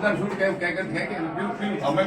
સુલતાન શું કેમ કે કે કે અમે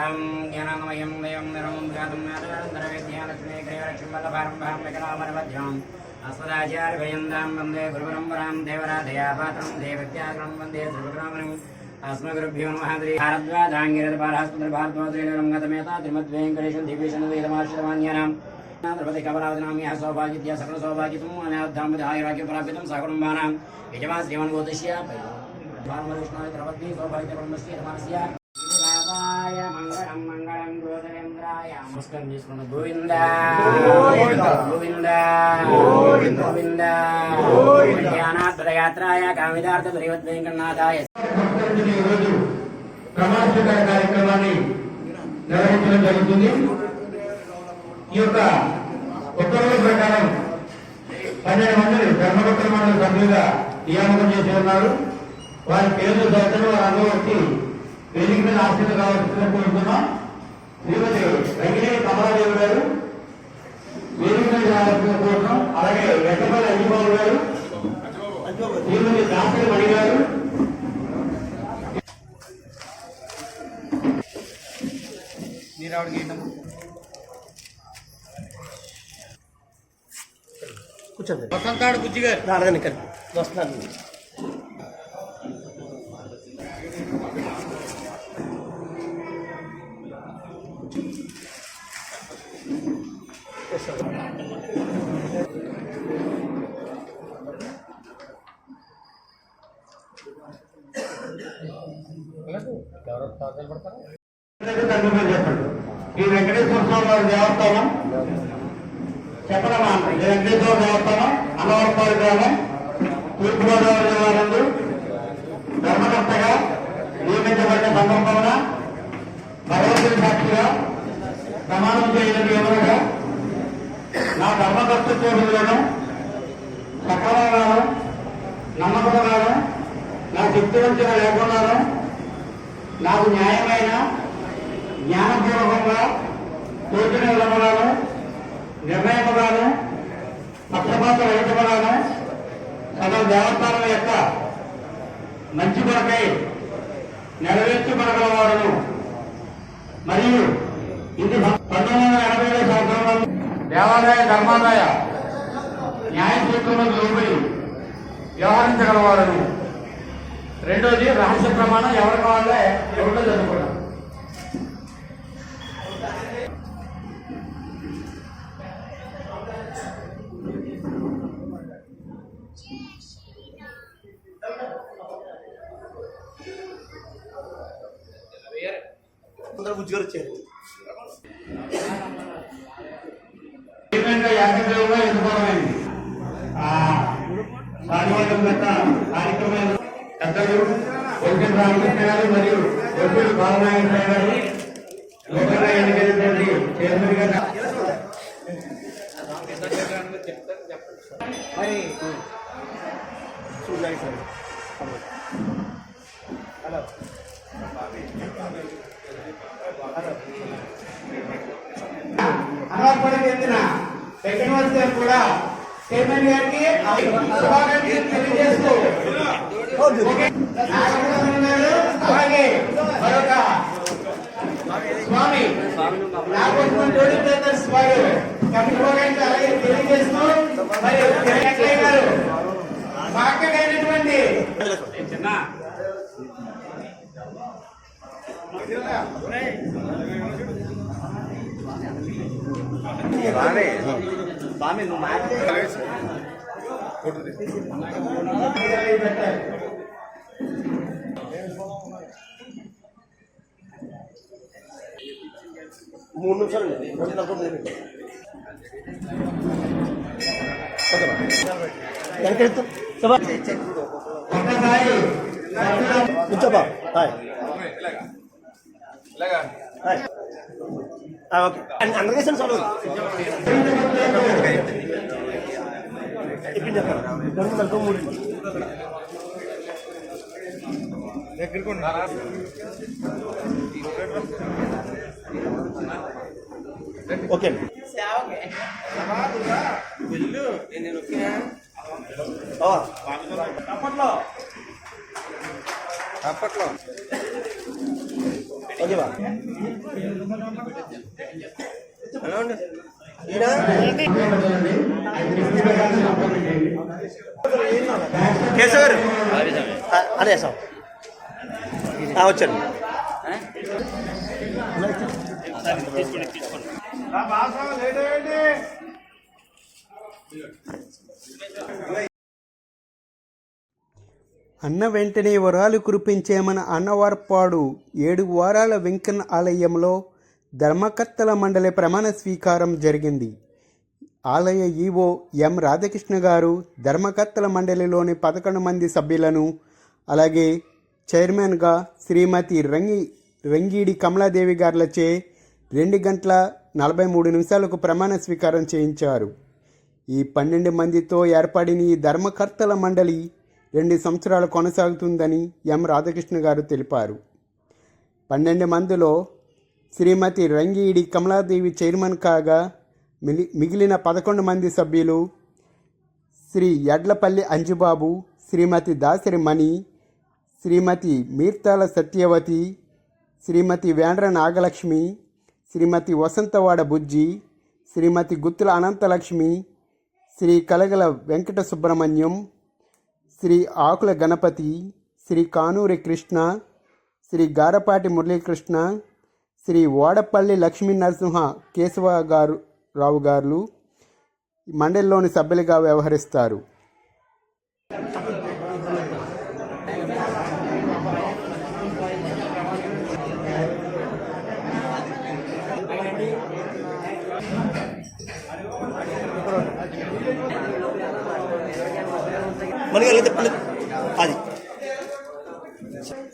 ॐ ज्ञानामयं देवं निरमं गातं नादरान्तरविद्यालक्ष्मी ग्रीवलक्ष्मीबलभारं भां विकलामरवध्याम् अस्मदाचार्यभयन्दां वंदे गुरुपरम्परां देवराधयापात्रं देवत्याग्रं वंदे सर्वग्रामणम् अस्मगुरुभ्यो नमः श्री भारद्वाजाङ्गिरभारहस्पतिर्भारद्वाजैलरं गतमेता त्रिमद्वेङ्कटेशं दिवेशनवेदमाश्रवान्यानां द्रपति कपराधनाम यः सौभाग्यत्या सकलसौभाग्यत्वम् अनाद्धां विधायुराग्यप्रापितं सकुटुम्बानां यजमा श्रीमन् गोदिश्य भानुमरुष्णाय द्रवद्मी सौभाग्यब्रह्मस्य धर्मस्य శివాయ మంగళం మంగళం గోదరేంద్రాయ నమస్కారం చేసుకున్న గోవింద గోవింద. గోవింద గోవింద. గోవింద గోవింద. ధ్యానాత్రయాత్రాయ కామిదార్థ శ్రీవద్వేంకటనాథాయ సంస్కరించిన ఈ రోజు ప్రమాణ స్వీకార కార్యక్రమాన్ని నిర్వహించడం జరుగుతుంది ఈ యొక్క ఉత్తర్వుల ప్రకారం పన్నెండు మంది ధర్మపత్ర మండలి సభ్యులుగా నియామకం చేసి ఉన్నారు వారి పేర్లు సైతం వారు వచ్చి వేదిక మీద ఆశీర్లు కావాల్సిందిగా కోరుతున్నాం శ్రీమతి రంగినేని కమలాదేవి గారు వేదిక మీద రావాల్సిందిగా కోరుతున్నాం. అలాగే వెంకటపల్లి అయ్యబాబు గారు శ్రీమతి దాసరి మణి గారు. కూర్చోండి. వసంతాడు బుజ్జి గారు. వస్తున్నాను ఈ వెంకటేశ్వర స్వామి వారి దేవస్థానం. చెప్పడమా ఈ వెంకటేశ్వర దేవస్థానం అన్నవరపాడు గ్రామం తూర్పుగోదావరి జిల్లా నందు ధర్మకర్తగా నియమించబడిన సందర్భంగా భగవంతుని సాక్షిగా ప్రమాణం చేయడం ఏమనగా నా ధర్మకర్తృత్వ విధులను సక్రమంగాను నమ్మకంగాను నా శక్తివంచన లేకున్నాను నాకు న్యాయమైన జ్ఞానపూర్వకంగా తోచిన విలమలను నిర్ణయముగాను పక్షపాత రహితముగాను సదరు దేవస్థానం యొక్క మంచి కొరకై నెరవేర్చబడగలవాడను మరియు ఇది పంతొమ్మిది వందల ఎనభై ఏడు సంవత్సరంలో దేవాదాయ ధర్మాదాయ న్యాయ సూత్రములకు లోబడి వ్యవహరించగలవారును. రెండోది రహస్య ప్రమాణం ఎవరి కావాలే ఎవరిలో చదువుకోవడం. అందరూ బుజ్జిగారు దీపంగా యాకదేవుగా ఎన్నుకోవడమైంది సాధివాదం గత కార్యక్రమాలు పెద్దలు ఒడ్డు రామకృష్ణ గారు మరియు ఒడ్డు బాలనారాయణ గారు లోకల్ ఎన్నికైనటువంటి చైర్మన్ గారు. హలో. అనవరపడి చెందిన సెకండ్ వర్షం కూడా చైర్మన్ గారికి శుభాకాంక్షలు తెలియజేస్తూ గారు, అలాగే మరొక స్వామి నాగోత్సవం జోడి బ్రదర్స్ వారు కమిటీ శుభాకాంక్షలు అలాగే తెలియజేస్తూ మరి వెంకయ్య గారు మా అక్కగైనటువంటి చిన్న స్వామి నువ్వు మాట్లాడే. మూడు నిమిషాలు సభ. ఒక్కసారి కూర్చోబా హాయ్ హాయ్. ఓకే అందరికీ సార్ ఇప్పుడు ఓకే అప్పట్లో కేశవ్ గారు? అదే సార్. వచ్చాను అన్న వెంటనే వరాలు కురిపించేమన అన్నవార్పాడు ఏడు వారాల వెంకన్న ఆలయంలో ధర్మకర్తల మండలి ప్రమాణ స్వీకారం జరిగింది. ఆలయ ఈవో ఎం రాధాకృష్ణ గారు ధర్మకర్తల మండలిలోని పదకొండు మంది సభ్యులను అలాగే చైర్మన్గా శ్రీమతి రంగి రంగీడి కమలాదేవి గారులచే రెండు గంటల నలభై మూడు నిమిషాలకు ప్రమాణ స్వీకారం చేయించారు. ఈ పన్నెండు మందితో ఏర్పడిన ఈ ధర్మకర్తల మండలి రెండు సంవత్సరాలు కొనసాగుతుందని ఎం రాధాకృష్ణ గారు తెలిపారు. పన్నెండు మందిలో శ్రీమతి రంగీడి కమలాదేవి చైర్మన్ కాగా మిగిలిన పదకొండు మంది సభ్యులు శ్రీ ఎడ్లపల్లి అంజుబాబు శ్రీమతి దాసరి మణి శ్రీమతి మీర్తాల సత్యవతి శ్రీమతి వేండ్ర నాగలక్ష్మి శ్రీమతి వసంతవాడ బుజ్జి శ్రీమతి గుత్తుల అనంతలక్ష్మి శ్రీ కలగల వెంకట సుబ్రహ్మణ్యం శ్రీ ఆకుల గణపతి శ్రీ కానూరి కృష్ణ శ్రీ గారపాటి మురళీకృష్ణ శ్రీ ఓడపల్లి లక్ష్మీ నరసింహ కేశవ గారు రావు గారు మండలిలోని సభ్యులుగా వ్యవహరిస్తారు.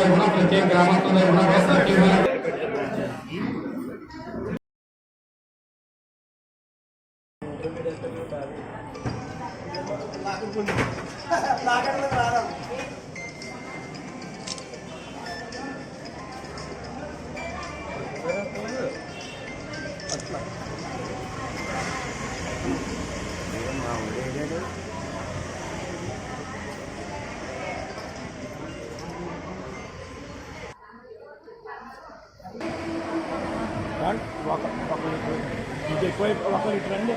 ప్రత్యేక గ్రామస్తుల సత్యం ఒక ఒకరికి ఇది ఎక్కువ ఒకరికి రండి